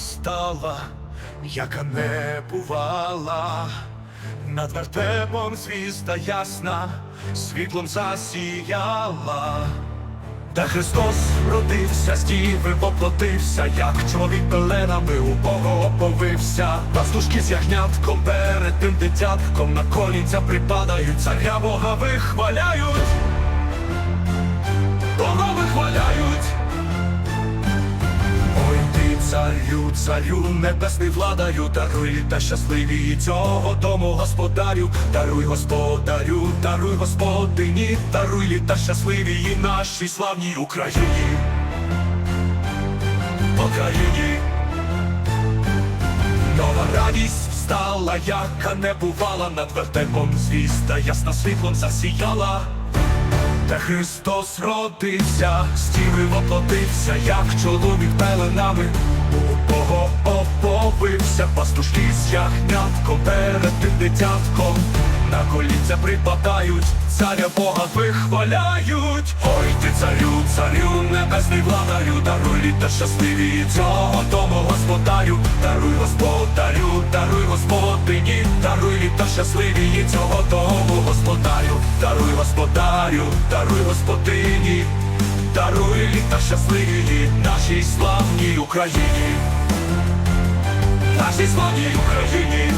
сіяла, яка не бувала. Над вертепом звізда ясна, світлом засіяла. Та Христос родився, з діви воплотився, як чоловік пеленами у Бога оповився. Пастушки з ягнятком перед тим дитятком на колінця припадають, царя Бога вихваляють, царю, царю, небесний владарю, даруй та щасливі цього дому господарю, даруй господарю, даруй господині, даруй літа щасливі і нашій славній Україні. Україні. Нова радість встала, яка не бувала над вертепом звізда, ясна світлом засіяла. Та Христос родився, стіви воплотився, як чоловік пеленами у Бога оповився, пастушки з ягнятком перед тим дитятком на колінця припадають, царя Бога вихваляють. Ой ти царю, царю, небесний владарю, даруй літа щасливі цього дому господарю, даруй господарю, даруй господині, даруй літа щасливі цього дому господарю, даруй господарю, даруй господині, даруй літа щасливі нашій славній Україні, нашій славній Україні.